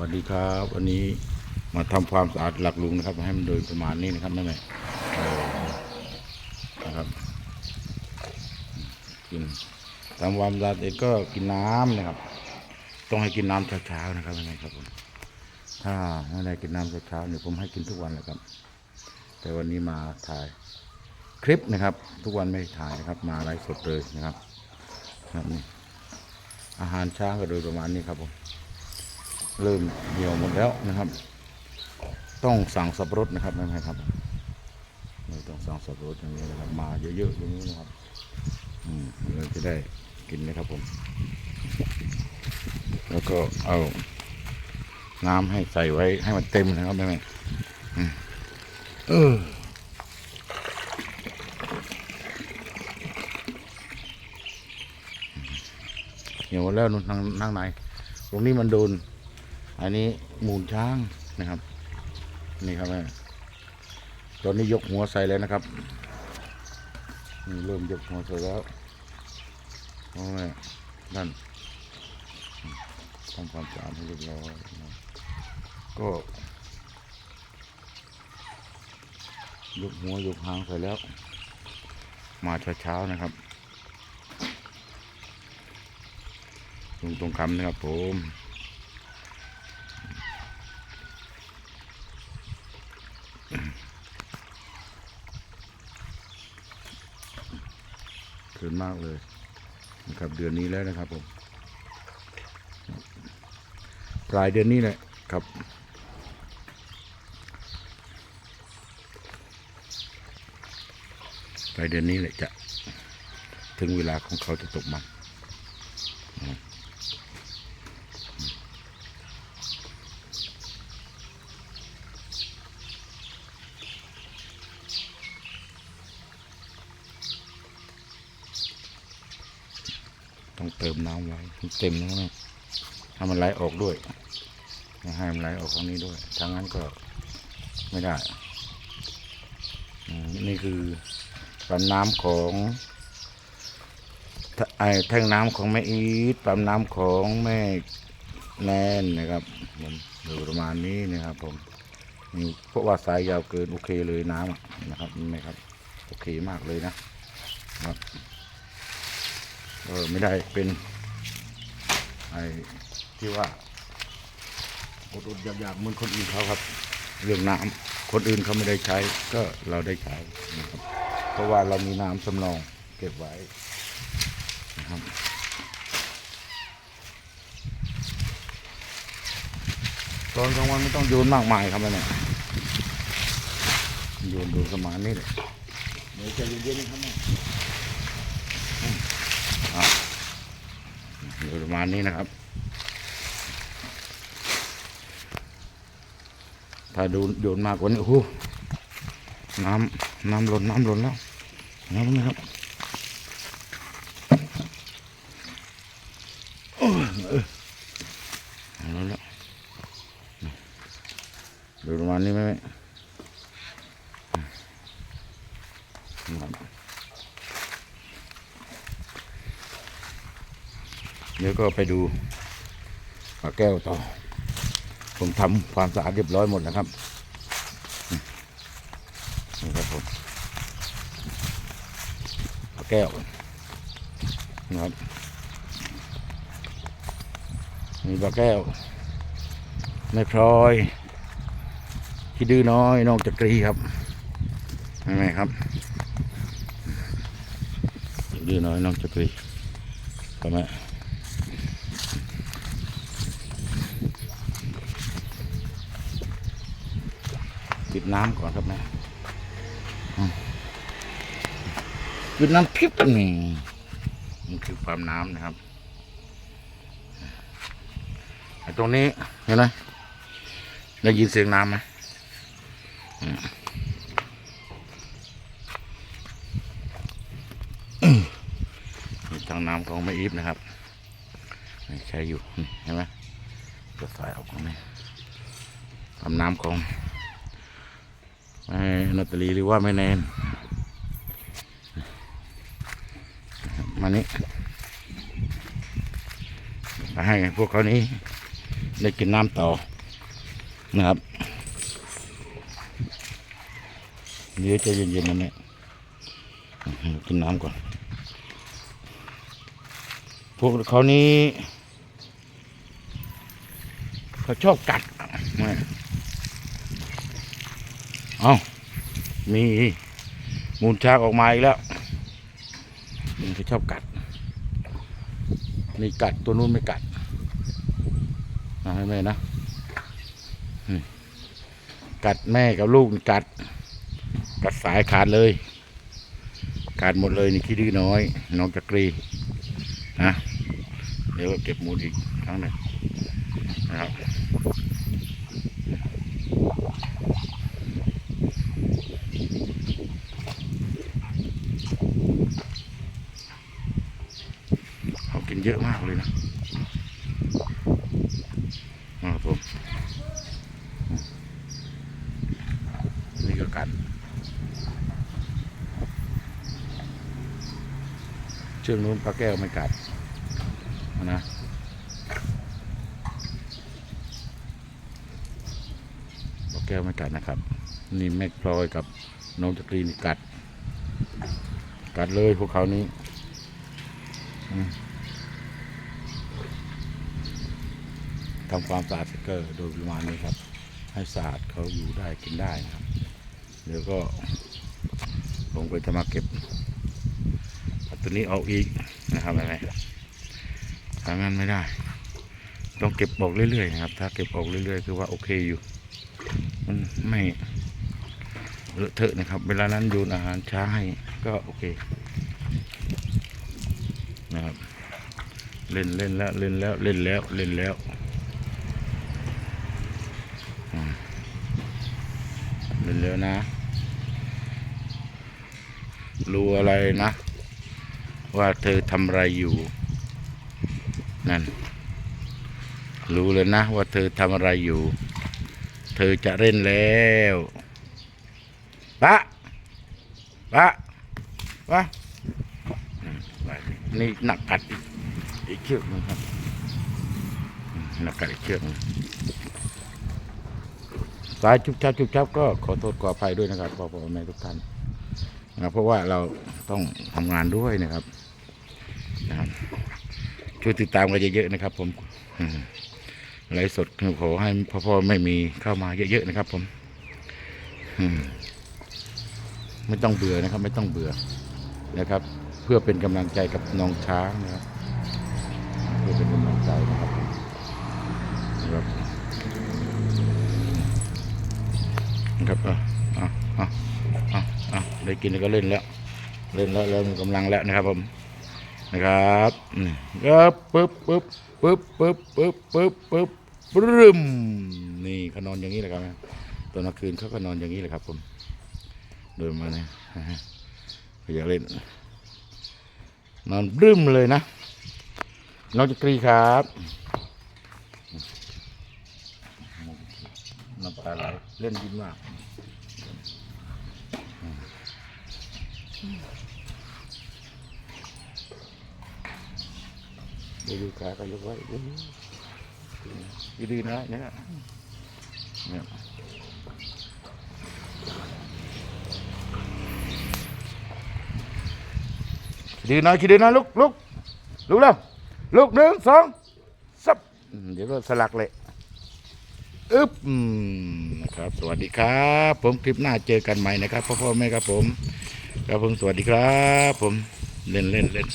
วัสดีครับ วันนี้มาทำความสะอาดหลักลุงนะครับ ให้มันโดยประมาณนี้นะครับแม่แม่เออนะครับกินทำความสะอาดเสร็จก็กินน้ำนะครับ ต้องให้กินน้ำเช้าๆนะครับแม่แม่ครับผมถ้าไม่ได้กินน้ำเช้าๆเนี่ยผมให้กินทุกวันเลยครับ แต่วันนี้มาถ่ายคลิปนะครับ ทุกวันไม่ถ่ายนะครับ มาไลฟ์สดเลยนะครับครับนี่อาหารเช้าก็โดยประมาณนี้ครับผม เริ่มเหี่ยวหมดแล้วนะครับ ต้องสั่งสับปะรดนะครับนั่นครับเราต้องสั่งสับปะรดอย่างนี้นะครับ มาเยอะๆอย่างนี้นะครับ อืมเราจะได้กินนะครับผม แล้วก็เอาน้ำให้ใส่ไว้ให้มันเต็มนะครับแม่ๆอืมเออเหี่ยวหมดแล้วนู่นนั่งนั่งในตรงนี้มันโดน อันนี้มูลช้างนะครับ นี่ครับแม่ตอนนี้ยกหัวใส่แล้วนะครับนี่เริ่มยกหัวใส่แล้วโอ้ยนั่นทำความสะอาดให้เรียบร้อยนะก็ยกหัวยกหางใส่แล้ว มาเช้าๆนะครับตรงตรงคำนะครับผม เกิน มากเลยนะครับเดือนนี้แล้วนะครับผมปลายเดือนนี้แหละครับ ปลายเดือนนี้แหละจะ ถึงเวลาของเขาจะตกมันนะครับต้อง เติมน้ำไว้เต็มนะให้มันไหลออกด้วยให้มันไหลออกทางนี้ด้วยทางนั้นก็ไม่ได้อืมนี่คือปั๊มน้ำของไอ้แท่งน้ำของแม่อีทปั๊มน้ำของแม่แนนนะครับผมอยู่ประมาณนี้นะครับผมนี่เพราะว่าสายยาวเกินโอเคเลยน้ำนะครับนี่ไหมครับ โอเคมากเลยนะครับ เออไม่ได้เป็นไอ้ที่ว่าอดๆอยากๆเหมือนคนอื่นเขาครับ เรื่องน้ำคนอื่นเขาไม่ได้ใช้ก็เราได้ใช้นะครับ เพราะว่าเรามีน้ำสำรองเก็บไว้นะครับตอนกลางวันไม่ต้องโยนมากมายครับแม่เนี่ยโยนดูประมาณนี้เลยเดี๋ยวจเย็นๆนะครับแม่อืมอะโดยประ มาณนี้นะครับ ถ้าดูโยนมากกว่านี้โอ้น้ำน้ำล้นน้ำล้นแล้วน้ำนะครับโอ้ยเออน้ำล้นแล้วดูประมาณนี้ไหมแม่นะครับ วก็ไปดูปลาแก้วต่อ ผมทำความสะอาดเรียบร้อยหมดแล้วครับนี่ครับผมปลาแก้วนะครับมีปลาแก้วไม่พลอยที่ดื้อน้อยน้องจักรีครับเห็นไหมครับดื้อน้อยน้องจักรีก็แม่ ปิดน้ำก่อนครับนะอืมปิดน้ำพริบนี่นี่คือความน้ำนะครับไอ้ตรงนี้เห็นไหมได้ยินเสียงน้ำไหมมีทางน้ำของแม่อีฟนะครับใช้อยู่เห็นไหมจะสายออกตรงนี้ความน้ำของ นาตาลีหรือว่าแม่แนนมานี่มาให้พวกเขานี้ได้กินน้ำต่อนะครับเดี๋ยวจะเย็นๆนะแม่กินน้ำก่อน พวกเขานี้เขาชอบกัดแม่ เอามีมูลช้างออกมาอีกแล้วมันเขาชอบกัดนี่กัดตัวนู้นไม่กัดนะให้แม่นะกัดแม่กับลูกกัด กัดสายขาดเลย ขาดหมดเลยนี่ขี้ดื้อน้อย น้องจักรีนะเดี๋ยวเก็บมูลอีกครั้งหนึ่งนะครับเขากินเยอะมากเลยนะนะครับผ มนี่ก็กัดเชือกนู้นปลาแก้วไม่กัดนะปลาแก้วไม่กัดนะครับ นี่แม่พลอยกับน้องจักรีนี่กัด กัดเลยพวกเขานี้ อืม ทำความสะอาดสเกอร์โดยประมาณนี้ครับ ให้สะอาดเขาอยู่ได้กินได้นะครับ เดี๋ยวก็ผมก็จะมาเก็บตัวนี้ออกอีกนะครับอะไรทำงานไม่ได้ ต้องเก็บออกเรื่อยๆนะครับ ถ้าเก็บออกเรื่อยๆ คือว่าโอเคอยู่ มันไม่เลอะเทอะนะครับ เวลานั้นโยนอาหารช้าให้ก็โอเคนะครับเล่นเล่นแล้วเล่นแล้วเล่นแล้วเล่นแล้วอืม เล่นแล้วนะ รู้อะไรนะ ว่าเธอทำอะไรอยู่ นั่น รู้เลยนะ ว่าเธอทำอะไรอยู่ เธอจะเล่นแล้วปะปะปะนี่หนักกัดอีกเชือกหนึงครับหนักกัดอีกเชือกนึง สายจุบชับจุบชับก็ขอโทษขออภัยด้วยนะครับพ่อพ่อแม่ทุกท่านนะครับเพราะว่าเราต้องทำงานด้วยนะครับนะครับช่วยติดตามกันเยอะๆนะครับ ผมอไลฟ์สดขอให้พ่อพ่อไม่มีเข้ามาเยอะๆนะครับ ผมอไม่ต้องเบื่อนะครับ ไม่ต้องเบื่อนะครับ เพื่อเป็นกำลังใจกับน้องช้างนะครับเพื่อเป็นกำลังใจนะครับนะครับ นะครับอะอะอะอะได้กินแล้วก็เล่นแล้ว เล่นแล้วเริ่มกำลังแล้วนะครับผมนะครับก็ปึ๊บปึ๊บปึ๊บปึ๊บปึ๊บปึ๊บปึ๊บปรึมนี่เขานอนอย่างนี้แหละครับตอนกลางคืนเขาก็นอนอย่างนี้แหละครับผมโดยมาเนี่ยนะฮะเขาอยากเล่นนอนบรึมเลยนะน้องจักรีครับ น้ำตาไหลเล่นยิ้มมากเดี๋ยวดูขาก็ยกไว้ดูดีดีนะเนี่ยเนี่ยดีนะคิดดีนะลุกลุกลุกแล้วลุกหนึ่งสองสับอืมเดี๋ยวก็สลักเลย อึ๊บนะครับ สวัสดีครับ ผมคลิปหน้าเจอกันใหม่นะครับพ่อพ่อแม่ครับผมครับผมสวัสดีครับ ผมเล่นเล่นเล่น